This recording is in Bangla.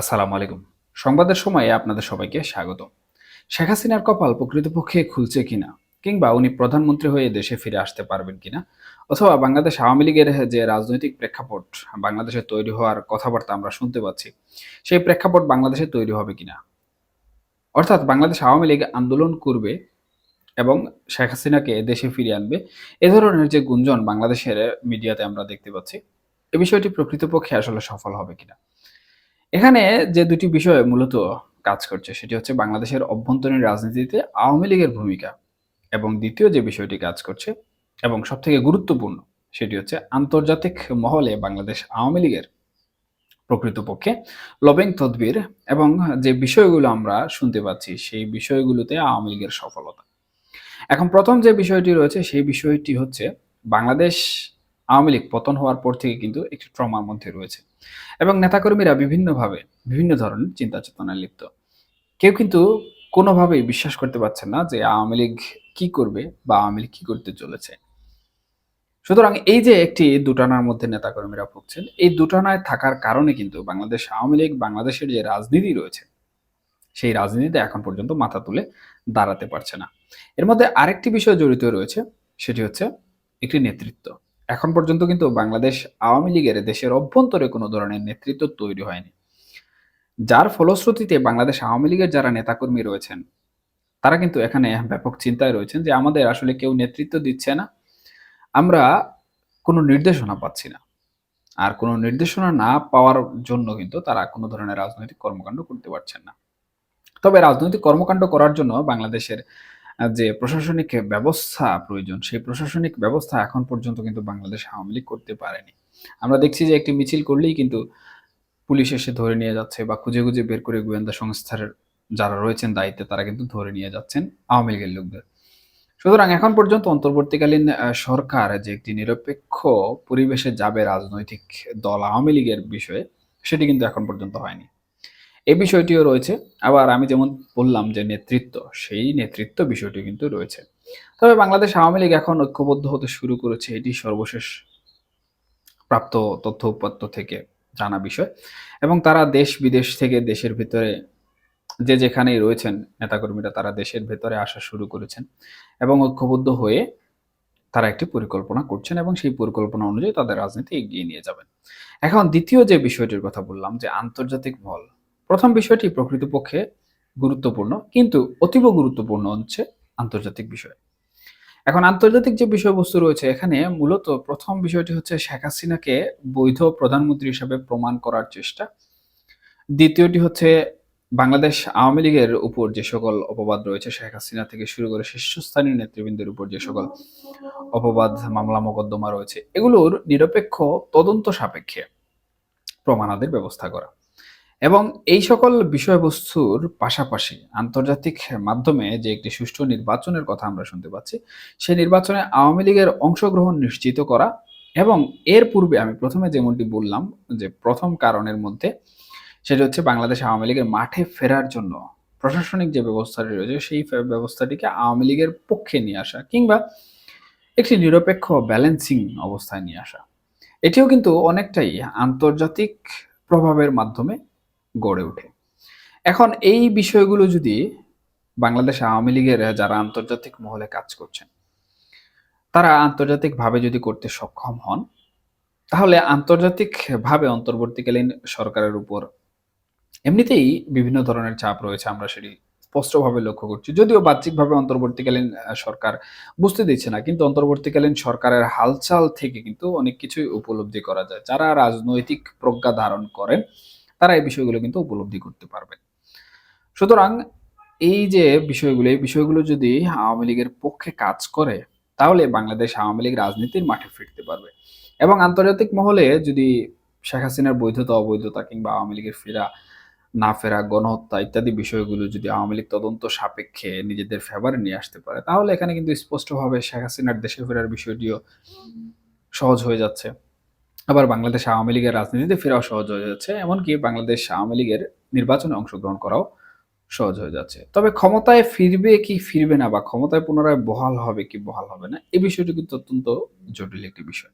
আসসালামু আলাইকুম। সংবাদের সময়ে আপনাদের সবাইকে স্বাগত। শেখ হাসিনার কপাল প্রকৃতপক্ষে খুলছে কিনা কিংবা উনি প্রধানমন্ত্রী হয়ে দেশে ফিরে আসতে পারবেন কিনা অথবা বাংলাদেশ আওয়ামী লীগের যে রাজনৈতিক প্রেক্ষাপট বাংলাদেশে তৈরি হওয়ার কথাবার্তা আমরা শুনতে পাচ্ছি, সেই প্রেক্ষাপট বাংলাদেশে তৈরি হবে কিনা? অর্থাৎ বাংলাদেশ আওয়ামী লীগ আন্দোলন করবে এবং শেখ হাসিনাকে দেশে ফিরিয়ে আনবে, এ ধরনের যে গুঞ্জন বাংলাদেশের মিডিয়াতে আমরা দেখতে পাচ্ছি, এ বিষয়টি প্রকৃতপক্ষে আসলে সফল হবে কিনা? এখানে যে দুটি বিষয় মূলত কাজ করছে, সেটি হচ্ছে বাংলাদেশের অভ্যন্তরীণ রাজনীতিতে আওয়ামী লীগের ভূমিকা এবং দ্বিতীয় যে বিষয়টি কাজ করছে এবং সবথেকে গুরুত্বপূর্ণ, সেটি হচ্ছে আন্তর্জাতিক মহলে বাংলাদেশ আওয়ামী লীগের প্রকৃতপক্ষে লবেং তদবির এবং যে বিষয়গুলো আমরা শুনতে পাচ্ছি, সেই বিষয়গুলোতে আওয়ামী লীগের সফলতা। এখন প্রথম যে বিষয়টি রয়েছে, সেই বিষয়টি হচ্ছে বাংলাদেশ আওয়ামী লীগ পতন হওয়ার পর থেকে কিন্তু একটি ট্রমার মধ্যে রয়েছে। এবং নেতাকর্মীরা বিভিন্নভাবে বিভিন্ন ধরনের চিন্তা চেতনায় লিপ্ত। কেউ কিন্তু কোনোভাবেই বিশ্বাস করতে পারছেন না যে আওয়ামী লীগ কি করবে বা আওয়ামী লীগ কি করতে চলেছে। সুতরাং এই যে একটি দুটানার মধ্যে নেতাকর্মীরা ভুগছেন, এই দুটানায় থাকার কারণে কিন্তু বাংলাদেশ আওয়ামী লীগ, বাংলাদেশের যে রাজনীতি রয়েছে, সেই রাজনীতিতে এখন পর্যন্ত মাথা তুলে দাঁড়াতে পারছে না। এর মধ্যে আরেকটি বিষয় জড়িত রয়েছে, সেটি হচ্ছে একটি নেতৃত্ব। এখন পর্যন্ত কিন্তু বাংলাদেশ আওয়ামী লীগের দেশের অভ্যন্তরে কোনো ধরনের নেতৃত্ব তৈরি হয়নি। যার ফলশ্রুতিতে বাংলাদেশ আওয়ামী লীগের যারা নেতাকর্মী রয়েছেন, তারা কিন্তু এখানে ব্যাপক চিন্তায় রয়েছেন যে আমাদের আসলে কেউ নেতৃত্ব দিচ্ছে না। আমরা কোনো নির্দেশনা পাচ্ছি না। আর কোনো নির্দেশনা না পাওয়ার জন্য কিন্তু তারা কোনো ধরনের রাজনৈতিক কর্মকাণ্ড করতে পারছেন না। তবে রাজনৈতিক কর্মকাণ্ড করার জন্য বাংলাদেশের যে প্রশাসনিক ব্যবস্থা প্রয়োজন, সেই প্রশাসনিক ব্যবস্থা এখন পর্যন্ত কিন্তু বাংলাদেশ আওয়ামী লীগ করতে পারেনি। আমরা দেখছি যে একটি মিছিল করলেই কিন্তু পুলিশ এসে ধরে নিয়ে যাচ্ছে বা খুঁজে খুঁজে বের করে গোয়েন্দা সংস্থার যারা রয়েছেন দায়িত্বে তারা কিন্তু ধরে নিয়ে যাচ্ছেন আওয়ামী লীগের লোকদের। সুতরাং এখন পর্যন্ত অন্তর্বর্তীকালীন সরকার যে একটি নিরপেক্ষ পরিবেশে যাবে রাজনৈতিক দল আওয়ামী লীগের বিষয়ে, সেটি কিন্তু এখন পর্যন্ত হয়নি। এই বিষয়টিও রয়েছে। আবার আমি যেমন বললাম যে নেতৃত্ব, সেই নেতৃত্ব বিষয়টি কিন্তু রয়েছে। তবে বাংলাদেশ আওয়ামী লীগ এখন ঐক্যবদ্ধ হতে শুরু করেছে এটি সর্বশেষ প্রাপ্ত তথ্য উপাত্ত থেকে জানা বিষয়। এবং তারা দেশ বিদেশ থেকে দেশের ভিতরে যে যেখানেই রয়েছেন নেতাকর্মীরা, তারা দেশের ভেতরে আসা শুরু করেছেন। এবং ঐক্যবদ্ধ হয়ে তারা একটি পরিকল্পনা করছেন এবং সেই পরিকল্পনা অনুযায়ী তাদের রাজনীতি এগিয়ে নিয়ে যাবেন। এখন দ্বিতীয় যে বিষয়টির কথা বললাম, যে আন্তর্জাতিক মহল প্রথম বিষয়টি প্রকৃতপক্ষে গুরুত্বপূর্ণ, কিন্তু অতীব গুরুত্বপূর্ণ হচ্ছে আন্তর্জাতিক বিষয়। এখন আন্তর্জাতিক যে বিষয়বস্তু রয়েছে, এখানে মূলত প্রথম বিষয়টি হচ্ছে শেখ হাসিনাকে বৈধ প্রধানমন্ত্রী হিসাবে প্রমাণ করার চেষ্টা। দ্বিতীয়টি হচ্ছে বাংলাদেশ আওয়ামী লীগের উপর যে সকল অপবাদ রয়েছে, শেখ হাসিনা থেকে শুরু করে শীর্ষস্থানীয় নেতৃবৃন্দের উপর যে সকল অপবাদ, মামলা, মোকদ্দমা রয়েছে, এগুলোর নিরপেক্ষ তদন্ত সাপেক্ষে প্রমাণাদের ব্যবস্থা করা। এবং এই সকল বিষয়বস্তুর পাশাপাশি আন্তর্জাতিক মাধ্যমে যে একটি সুষ্ঠু নির্বাচনের কথা আমরা শুনতে পাচ্ছি সেই নির্বাচনে আওয়ামী লীগের অংশগ্রহণ নিশ্চিত করা এবং এর পূর্বে আমি প্রথমে যেমনটি বললাম যে প্রথম কারণের মধ্যে সেটা হচ্ছে বাংলাদেশ আওয়ামী লীগের মাঠে ফেরার জন্য প্রশাসনিক যে ব্যবস্থাটি রয়েছে, সেই ব্যবস্থাটিকে আওয়ামী লীগের পক্ষে নিয়ে আসা কিংবা একটি নিরপেক্ষ ব্যালেন্সিং অবস্থায় নিয়ে আসা। এটিও কিন্তু অনেকটাই আন্তর্জাতিক প্রভাবের মাধ্যমে গড়ে ওঠে। এখন এই বিষয়গুলো যদি বাংলাদেশ আওয়ামী লীগের যারা আন্তর্জাতিক মহলে কাজ করছেন, তারা আন্তর্জাতিকভাবে যদি করতে সক্ষম হন, তাহলে আন্তর্জাতিকভাবে অন্তর্বর্তীকালীন সরকারের উপর এমনিতেই বিভিন্ন ধরনের চাপ রয়েছে, আমরা সেটি স্পষ্টভাবে লক্ষ্য করছি। যদিও বাহ্যিকভাবে অন্তর্বর্তীকালীন সরকার বুঝতে দিচ্ছে না, কিন্তু অন্তর্বর্তীকালীন সরকারের হালচাল থেকে কিন্তু অনেক কিছুই উপলব্ধি করা যায়। যারা রাজনৈতিক প্রজ্ঞা ধারণ করেন তারা এই বিষয়গুলো কিন্তু উপলব্ধি করতে পারবেন সুতরাং এই যে বিষয়গুলো, এই বিষয়গুলো যদি আওয়ামী লীগের পক্ষে কাজ করে, তাহলে বাংলাদেশ আওয়ামী লীগ রাজনীতির মাঠে ফিরতে পারবে। এবং আন্তর্জাতিক মহলে যদি শেখ হাসিনার বৈধতা, অবৈধতা কিংবা আওয়ামী লীগের ফেরা, না ফেরা, গণহত্যা ইত্যাদি বিষয়গুলো যদি আওয়ামী লীগ তদন্ত সাপেক্ষে নিজেদের ফেভারে নিয়ে আসতে পারে, তাহলে এখানে কিন্তু স্পষ্টভাবে শেখ হাসিনার দেশে ফেরার বিষয়টিও সহজ হয়ে যাচ্ছে। আবার বাংলাদেশ আওয়ামী লীগের রাজনীতিতে ফেরাও সহজ হয়ে যাচ্ছে, এমনকি বাংলাদেশ আওয়ামী লীগের নির্বাচনে অংশগ্রহণ করাও সহজ হয়ে যাচ্ছে। তবে ক্ষমতায় ফিরবে কি ফিরবে না বা ক্ষমতায় পুনরায় বহাল হবে কি বহাল হবে না এই বিষয়টি কিন্তু অত্যন্ত জটিল একটি বিষয়।